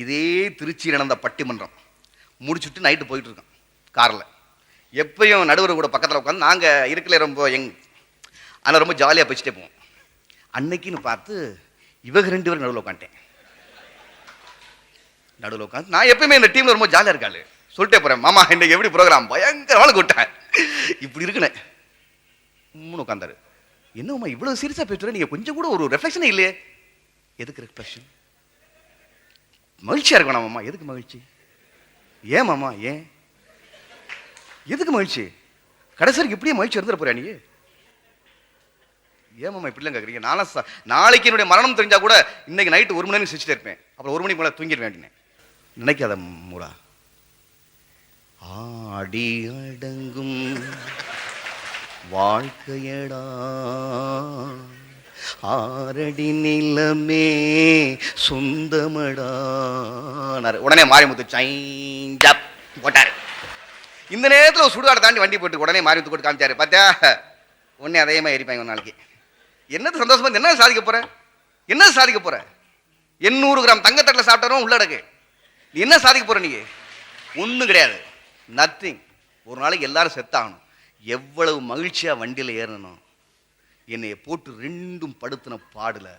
இதே திருச்சியில் நடந்த பட்டிமன்றம் முடிச்சுட்டு நைட்டு போயிட்டு இருக்கோம் காரில். எப்பயும் நடுவர் கூட பக்கத்தில் உட்காந்து நாங்கள் இருக்கல ரொம்ப எங் ஆனால் ரொம்ப ஜாலியாக பேசிட்டே போவோம். அன்னைக்குன்னு பார்த்து இவங்க ரெண்டு பேரும் நடுவில் உட்காந்துட்டேன். நடுவில் உட்காந்து நான் எப்பயுமே இந்த டீமில் ரொம்ப ஜாலியாக இருக்காளு. சொல்லிட்டே போகிறேன் மாமா இன்னைக்கு எப்படி ப்ரோக்ராம் பயங்கரமான கூட்டேன் இப்படி இருக்குன்னு. மூணு உட்காந்தாரு என்னம்மா இவ்வளோ சீரியஸாக பேசுகிறேன் நீங்கள் கொஞ்சம் கூட ஒரு ரெஃப்ளெக்ஷனே இல்லையே. எதுக்கு ரெஃப்ளெக்ஷன் மகிழ்ச்சியாக இருக்கணும் மாமா. எதுக்கு மகிழ்ச்சி? ஏன் மாமா? ஏன்? எதுக்கு மகிழ்ச்சி? கடைசி வரைக்கும் இப்படியே மகிழ்ச்சி இருந்துட போறியா நீ ஏன் மாமா இப்படிலாம் கேட்குறீங்க நானும் நாளைக்கு என்னுடைய மரணம் தெரிஞ்சால் கூட இன்னைக்கு நைட்டு ஒரு மணி நேரம் சிரிச்சுட்டு இருப்பேன். அப்புறம் ஒரு மணிக்கு மேலே தூங்கிட வேண்டினேன் நினைக்காத மூடா. ஆடி அடங்கும் வாழ்க்கையடா. ஆரடி நிலமே சொந்தமடானார் உடனே மாரிமுத்து சைஞ்சப் போட்டார். இந்த நேரத்தில் ஒரு சுடுகாடை தாண்டி வண்டி போட்டு உடனே மாரிமுத்து போட்டு காமிச்சாரு. பார்த்தியா உடனே அதே மாதிரி எரிப்பாங்க ஒரு நாளைக்கு. என்னது சந்தோஷமா என்ன சாதிக்க போற? என்ன சாதிக்க போற? எண்ணூறு கிராம் தங்கத்தட்டில் சாப்பிட்டாரும் உள்ளடக்கு. நீ என்ன சாதிக்க போற நீ ஒன்றும் கிடையாது. நத்திங் ஒரு நாளைக்கு எல்லாரும் செத்தாகணும். எவ்வளவு மகிழ்ச்சியாக வண்டியில் ஏறணும். என்னைய போட்டு ரெண்டும் படுத்தின பாடலை